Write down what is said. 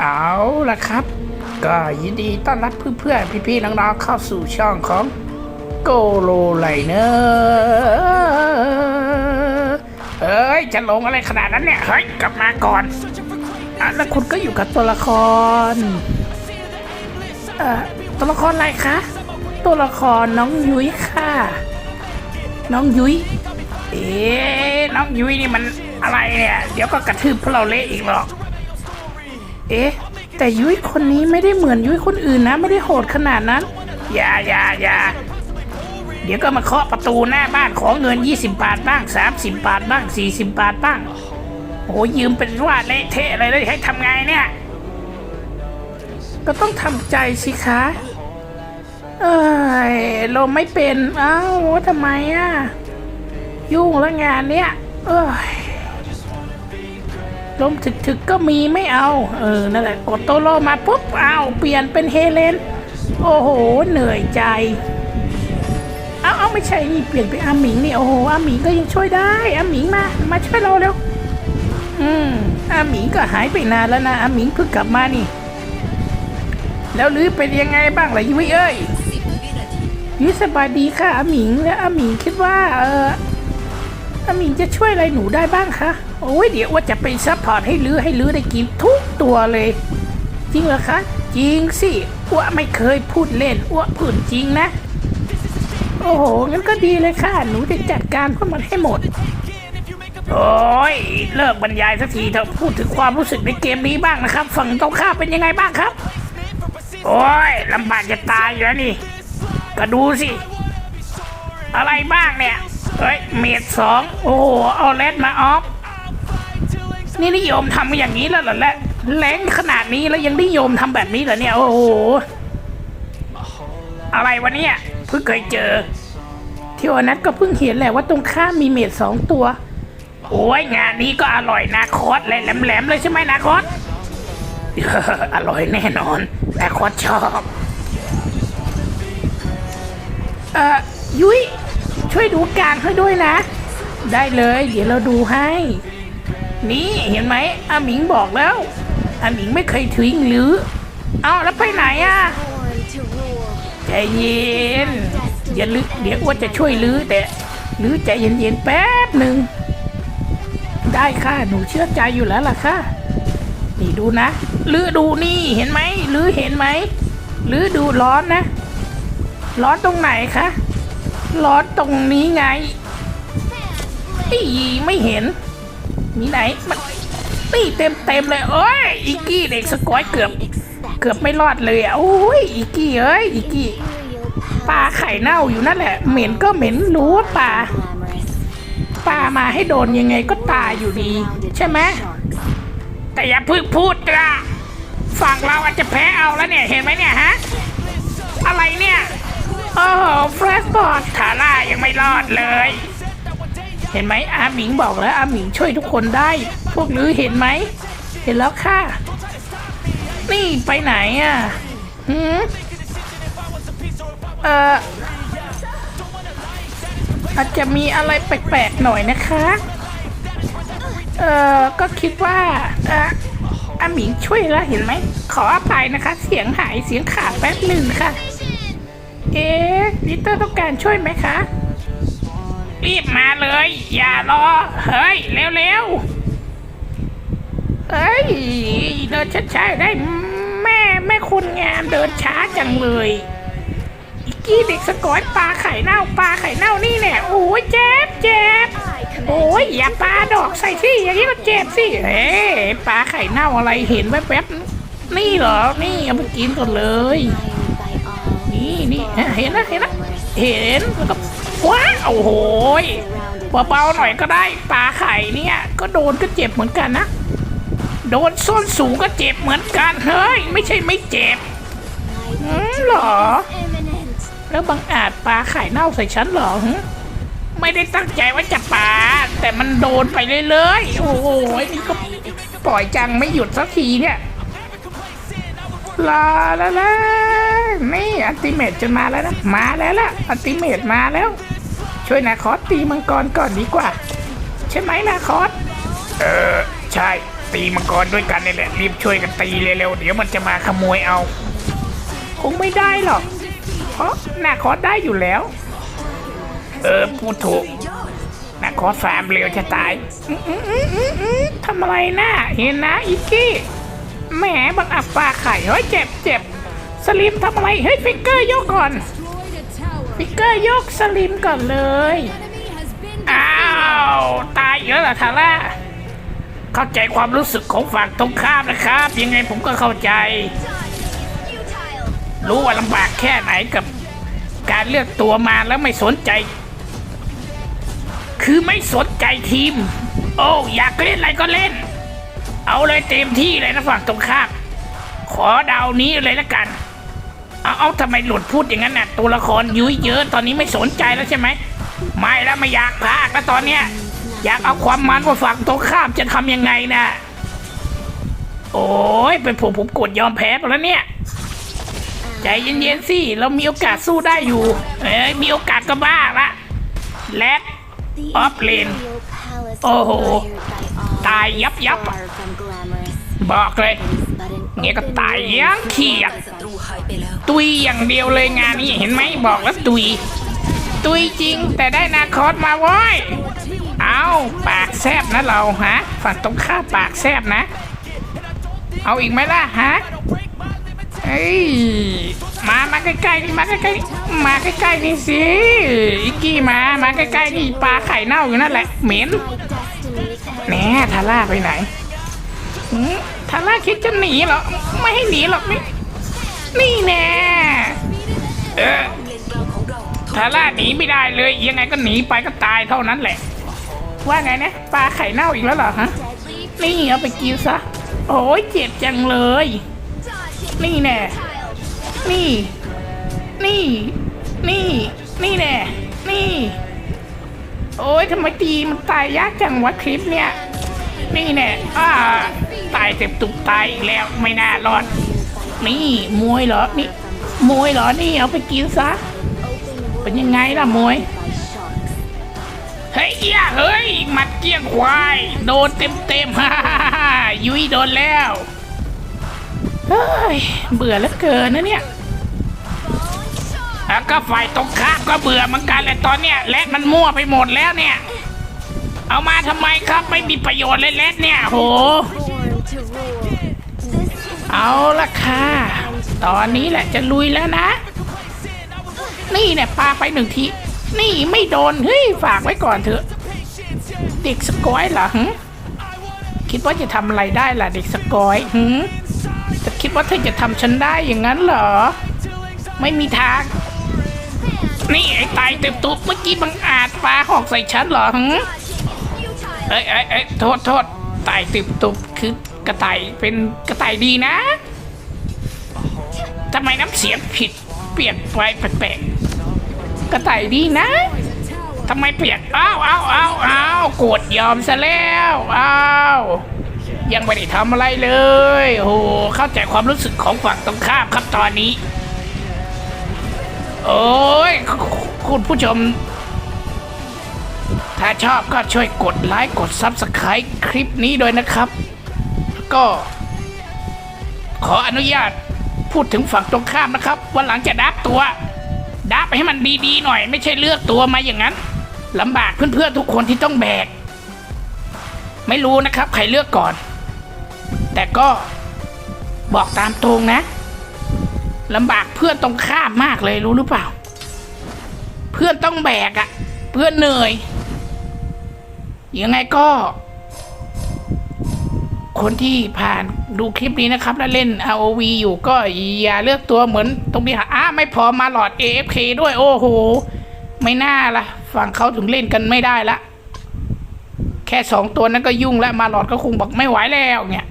เอาละครับ ก็ยินดีต้อนรับเพื่อนๆ พี่ๆ น้องๆ เข้าสู่ช่องของโกโลไลเนอร์เอ้ย จะลงอะไรขนาดนั้นเนี่ย เฮ้ย กลับมาก่อนอะแล้วคุณก็อยู่กับตัวละครเอ่อตัวละครอะไรคะ ตัวละครน้องยุ้ยค่ะ น้องยุ้ยเอ๊น้องยุ้ยนี่มันอะไรเนี่ย เดี๋ยวก็กระทืบพวกเราเละอีกหรอก เอ๊ะ แต่ยุ้ยคนนี้ไม่ได้เหมือนยุ้ยคนอื่นนะ ไม่ได้โหดขนาดนั้น อย่าอย่าอย่าเดี๋ยวก็มาเคาะประตูหน้าบ้านขอเงิน 20 บาทบ้าง 30 บาทบ้าง 40 บาทบ้าง โอ้ยืมเป็นว่าเละเทะอะไรเลยให้ทำไงเนี่ย ก็ต้องทำใจสิคะ เอ้ยเราไม่เป็น อ้าวทำไมอะ ยุ่งแล้วงานเนี้ย เอ้ย ลมถึกๆก็มีไม่เอา เออ นั่นแหละ กดโตโลมาปุ๊บเอาเปลี่ยนเป็นเฮเลน โอ้โห เหนื่อยใจเอาเอาไม่ใช่นี่เปลี่ยนเป็นอาหมิงนี่โอ้โหอาหมิงก็ยังช่วยได้อาหมิงมา มาช่วยเราเร็ว อืมอาหมิงก็หายไปนานแล้วนะอาหมิงเพิ่งกลับมานี่ แล้วลือเป็นยังไงบ้างล่ะยุ้ยเอ้ยยุ้ยสบายดีค่ะอาหมิงและอาหมิงคิดว่า เอออาหมิงจะช่วยอะไรหนูได้บ้างคะ โอ้ยเดี๋ยวว่าจะไปซัพพอร์ตให้ลือให้ลือได้กินทุกตัวเลย จริงเหรอคะ จริงสิอ้วไม่เคยพูดเล่นอ้วพูดจริงนะ โอ้โหงั้นก็ดีเลยค่ะ หนูจะจัดการพวกมันให้หมด โอ้ยเลิกบรรยายสักทีเถอะพูดถึงความรู้สึกในเกมนี้บ้างนะครับ ฝั่งตรงข้ามเป็นยังไงบ้างครับ โอ้ยลำบากจะตายอยู่แล้วนี่ ก็ดูสิ อะไรบ้างเนี่ย เฮ้ย เมดสองโอ้โห เอาเลดมาออฟ นี่นิยมทำอย่างนี้แล้วเหรอและแรงขนาดนี้แล้วยังนิยมทำแบบนี้เหรอเนี่ย โอ้โห อะไรวะเนี่ยเพิ่งเคยเจอเที่ยวนนั้นก็เพิ่งเห็นแหละว่าตรงข้ามมีเมดสองตัว โอ้ยงานนี้ก็อร่อยนาคอสเลยแหลมๆเลยใช่ไหมนาคอสอร่อยแน่นอนนาคอสชอบเอ่อยุ้ยช่วยดูกลางให้ด้วยนะ ได้เลย เดี๋ยวเราดูให้ นี่เห็นไหมอาหมิงบอกแล้วอาหมิงไม่เคยทิ้งหรือ เอาแล้วไปไหนอะใจเย็นอย่าลึกเดี๋ยวอ้วจะช่วยลื้อแต่ลื้อใจเย็นๆแป๊บหนึ่งได้ค่ะหนูเชื่อใจอยู่แล้วล่ะค่ะนี่ดูนะลื้อดูนี่เห็นไหมลื้อเห็นไหมลื้อดูร้อนนะ ร้อนตรงไหนคะร้อนตรงนี้ไงอีไม่เห็น มีไหนมันนี่เต็มเต็มๆเลยโอ้ยอีกี้เด็กสกอยเกือบเกือบไม่รอดเลยอะโอ้ยอีกี้เอ้ยอีกี้ปลาไข่เน่าอยู่นั่นแหละ เหม็นก็เหม็นรู้ว่าปลาปลามาให้โดนยังไงก็ตายอยู่ดี ใช่ไหมแต่อย่าพึ่งพูดละฝั่งเราอาจจะแพ้เอาแล้วเนี่ยเห็นไหมเนี่ยฮะอะไรเนี่ยโอ้โหแฟลชบอร์ดทาร่ายังไม่รอดเลย เห็นไหมอาหมิงบอกแล้วอาหมิงช่วยทุกคนได้ พวกลือเห็นไหม เห็นแล้วค่ะ นี่ไปไหนอะหืมเอ่ออาจจะมีอะไรแปลกๆหน่อยนะคะ เออก็คิดว่าอ่ออาหมิงช่วยแล้วเห็นไหม ขออภัยนะคะ เสียงหายเสียงขาดแป๊บหนึ่งค่ะ เอ๊ะลิเตอร์ต้องการช่วยไหมคะ รีบมาเลย อย่ารอ เฮ้ย เร็วๆ เฮ้ย เดินช้าๆได้แม่แม่คุณงามเดินช้าจังเลย อีกกี้เด็กสกอยปลาไข่เน่าปลาไข่เน่านี่แหละโอ้ยเจ็บเจ็บโอ้ยอย่าปลาดอกใส่สิอย่างนี้ก็เจ็บสิเฮ้ปลาไข่เน่าอะไรเห็นแวบๆนี่เหรอนี่เอาไปกินก่อนเลย นี่นี่เห็นนะเห็นนะเห็นแล้วก็ ว้าวโอ้โหยเบาๆหน่อยก็ได้ปลาไข่เนี่ย ก็โดนก็เจ็บเหมือนกันนะ โดนส้นสูงก็เจ็บเหมือนกัน เฮ้ย ไม่ใช่ไม่เจ็บอืมเหรอ แล้วบังอาจปลาไข่เน่าใส่ฉันเหรอไม่ได้ตั้งใจว่าจะปาแต่มันโดนไปเรื่อยๆโอ้โหนี่ก็ปล่อยจังไม่หยุดสักทีเนี่ยลาลาลานี่อันติเมตจะมาแล้วนะ มาแล้วล่ะอันติเมตมาแล้ว ช่วยนาคอสตีมังกรก่อนดีกว่า ใช่ไหมนาคอสเออ ใช่ตีมังกรด้วยกันนี่แหละรีบช่วยกันตีเร็วๆเดี๋ยวมันจะมาขโมยเอา คงไม่ได้หรอก เพราะหน้าคอสได้อยู่แล้ว เออพูดถูกนะขอสามเร็วจะตายอืมอืมอืมอืมอืมทำอะไรนะเห็นนะอิกกี้แหมบังอับปลาไข่เฮ้ยเจ็บเจ็บสลิมทำอะไรเฮ้ยฟิกเกอร์ยกก่อน ฟิกเกอร์ยกสลิมก่อนเลย อ้าว ตายอีกแล้วเหรอทาร่า เข้าใจความรู้สึกของฝั่งตรงข้ามนะครับ ยังไงผมก็เข้าใจ รู้ว่าลำบากแค่ไหนกับการเลือกตัวมาแล้วไม่สนใจ คือไม่สนใจทีม โอ้อยากเล่นอะไรก็เล่น เอาเลยเต็มที่เลยนะฝั่งตรงข้าม ขอดาวนี้เลยละกัน เอาเอาทำไมหลุดพูดอย่างนั้นน่ะ ตัวละครยุ้ยเยอะตอนนี้ไม่สนใจแล้วใช่ไหม ไม่แล้วไม่อยากพากแล้วตอนเนี้ยอยากเอาความมันว่าฝั่งตรงข้ามจะทำยังไงนะโอ้ยเป็นผมผมกดยอมแพ้ไปแล้วเนี่ย ใจเย็นๆสิเรามีโอกาสสู้ได้อยู่ เอ้ยมีโอกาสก็บ้าละแลดอออฟเลนโอ้โห ตายยับยับ บอกเลยเงี้ยก็ตายยังเขียดตุยอย่างเดียวเลยงานนี้เห็นไหมบอกแล้วตุย ตุยจริงแต่ได้นาคอสมาว้อยเอาปากแซบนะเราฮะฝั่งตรงข้าปากแซบนะ เอาอีกไหมล่ะฮะเอ้ยมามาใกล้ๆนี่มาใกล้ๆมาใกล้ๆนี่สิอิกกี้มามาใกล้ๆนี่ปลาไข่เน่าอยู่นั่นแหละเหม็นแหน่ทาร่าไปไหน ทาร่าคิดจะหนีเหรอ ไม่ให้หนีหรอกนี่นี่แน่เออทาร่าหนีไม่ได้เลย ยังไงก็หนีไปก็ตายเท่านั้นแหละ ว่าไงนะปลาไข่เน่าอีกแล้วเหรอฮะนี่เอาไปกินซะ โอ้ยเจ็บจังเลย นี่แน่นี่ นี่ นี่ นี่แน่นี่ โอ้ยทำไมตีมันตายยากจังวะคลิปเนี่ย นี่แน่อ่า ตายเต็มตุกตายอีกแล้วไม่น่ารอด นี่มวยเหรอนี่มวยเหรอนี่เอาไปกินซะ เป็นยังไงล่ะมวยเฮ้ยเหี้ยเฮ้ยหมัดเกี้ยงควาย โดนเต็มเต็มฮ่าฮ่าฮ่าฮ่ายุ้ยโดนแล้วเฮ้ยเบื่อเหลือเกินนะเนี่ยแล้วก็ฝ่ายตรงข้ามก็เบื่อเหมือนกันเลยตอนเนี้ยและมันมั่วไปหมดแล้วเนี่ย เอามาทำไมครับไม่มีประโยชน์เลยเล็ดเนี่ยโห เอาละค่ะ ตอนนี้แหละจะลุยแล้วนะ นี่เนี่ยปาไปหนึ่งที นี่ไม่โดน เฮ้ย ฝากไว้ก่อนเถอะ เด็กสกอยเหรอหึคิดว่าจะทำอะไรได้ล่ะเด็กสกอยหึจะคิดว่าเธอจะทำฉันได้อย่างนั้นเหรอ ไม่มีทาง นี่ไอ้ตายเต็มตุบเมื่อกี้บังอาจปาหอกใส่ฉันเหรอหึเอ้ยเอ้ยเอ้ยโทษโทษตายติบตุบคือ ระต่ายเป็นกระต่ายดีนะทำไมน้ำเสียงผิดเปลี่ยนไปแปลกๆกระต่ายดีนะทำไมเปลี่ยนอ้าวอ้าวอ้าวอ้าวกดยอมซะแล้วอ้าวยังไม่ได้ทำอะไรเลยโอ้โหเข้าใจความรู้สึกของฝั่งตรงข้ามครับตอนนี้ โอ้ยคุคุณผู้ชม ถ้าชอบก็ช่วยกดไลค์กด Subscribe คลิปนี้ด้วยนะครับ ก็ ขออนุญาตพูดถึงฝั่งตรงข้ามนะครับวันหลังจะดับตัวดับไปให้มันดีๆหน่อย ไม่ใช่เลือกตัวมาอย่างนั้นลำบากเพื่อนๆทุกคนที่ต้องแบก ไม่รู้นะครับ ใครเลือกก่อน แต่ก็บอกตามตรงนะลำบากเพื่อนตรงข้ามมากเลยรู้หรือเปล่า เพื่อนต้องแบกอะ่ะ เพื่อนเหนื่อยยังไงก็ คนที่ผ่านดูคลิปนี้นะครับ แล้วเล่น ROV อยู่ก็อย่าเลือกตัวเหมือนตรงนี้ค่ะอ้าไม่พอมาหลอด AFK ด้วยโอ้โห ไม่น่าละฝั่งเขาถึงเล่นกันไม่ได้ละ แค่สองตัวนั้นก็ยุ่งแล้วมาหลอดก็คงบอกไม่ไหวแล้วเนี่ย